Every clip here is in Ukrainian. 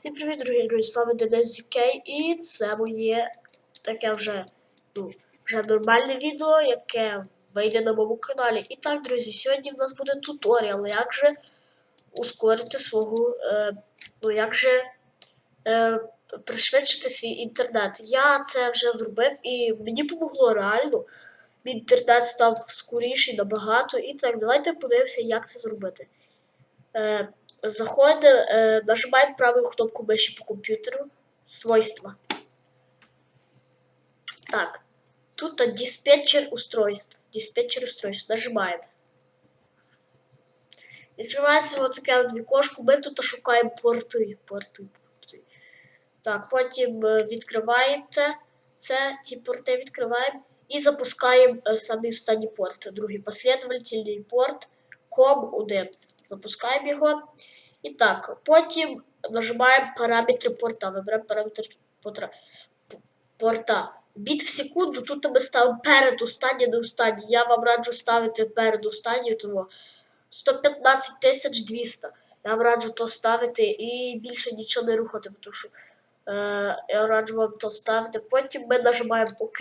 Всім привіт, дорогі друзі! З вами Денис Зікей, і це моє таке вже, ну, вже нормальне відео, яке вийде на моєму каналі. І так, друзі, сьогодні в нас буде туторіал, як же ускорити свого, е, ну, як же е, пришвидшити свій інтернет. Я це вже зробив і мені допомогло реально. Мій інтернет став скоріший набагато. І так, давайте подивимося, як це зробити. Е, Заходимо, е, нажимаємо праву кнопку миші по комп'ютеру. Свойства. Так. Тут диспетчер устройств. Диспетчер устройств. Нажимаємо. Відкривається ось таке от. Ми тут шукаємо порти. Порти. порти. Так, потім е, відкриваєте це, ті порти відкриваємо і запускаємо е, самий останній порт. Другий последовательний порт COM1. Запускаємо його. І так, потім нажимаємо параметри порта. Вибираємо параметри порта. Біт в секунду, тут ми ставимо перед останнє, не останнє. Я вам раджу ставити перед останнє, тому 115 тисяч 200. Я вам раджу то ставити і більше нічого не рухати, тому що е, я раджу вам то ставити. Потім ми нажимаємо ОК,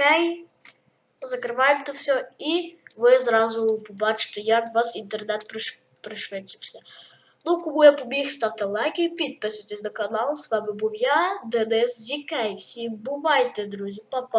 закриваємо це все, і ви зразу побачите, як у вас інтернет приш... пришвидшився. Ну, кому я побіг, ставте лайки, підписуйтесь на канал. З вами був я, Денис Зікей. Всім бувайте, друзі, па-па.